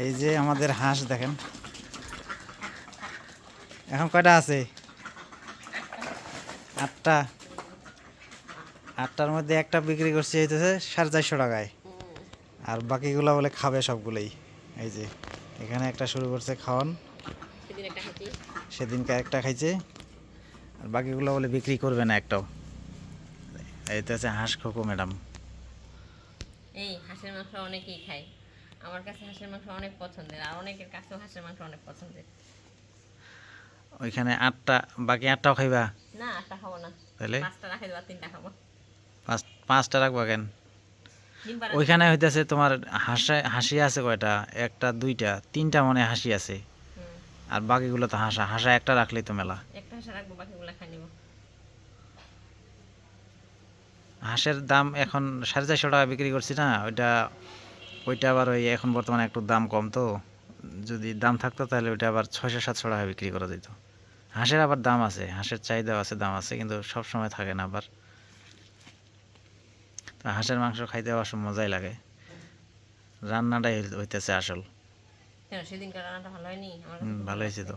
এই যে আমাদের হাঁস দেখেন। এখন কয়টা আছে? আটটা। আটটার মধ্যে একটা বিক্রি করছি হইতেছে সাড়ে চারশো টাকায়। আর বাকিগুলো বলে খাবে সবগুলোই। এই যে এখানে একটা শুরু করছে খাওয়ান। সেদিনকে একটা খাইছে। আর বাকিগুলো বলে বিক্রি করবে না একটাও। এইতে আছে হাঁস খোকো ম্যাডাম। এই হাঁসের মাংস অনেকেই খায়। আমার কাছে হাঁসের মাংস অনেক পছন্দের আর অনেকের কাছেও হাঁসের মাংস অনেক পছন্দের। ওইখানে আটটা বাকি আটটাও খাইবা? না আটটা খাব না। তাহলে পাঁচটা রাখে দেবো তিনটা খাব। পাঁচ পাঁচটা রাখবা কেন? ওইখানে হইতেছে তোমার হাঁসে হাসি আছে কয়টা? একটা দুইটা তিনটা মনে হাসি আছে। আর বাকিগুলো তো হাসা হাসা একটা রাখলেই তো মেলা। একটা হাঁসা রাখব বাকিগুলো খাই নিবো। হাঁসের দাম এখন সাড়ে চারশো টাকা বিক্রি করছি না ওইটা ওইটা আবার ওই এখন বর্তমানে একটু দাম কম তো। যদি দাম থাকতো তাহলে ওইটা আবার ছয়শো সাতশো টাকা বিক্রি করা যেত। হাঁসের আবার দাম আছে হাঁসের চাহিদা আছে দাম আছে কিন্তু সব সময় থাকে না আবার। তো হাঁসের মাংস খাইতে অবশ্য মজাই লাগে। রান্নাটাই হইতেছে আসল। ভালো হয়েছে তো।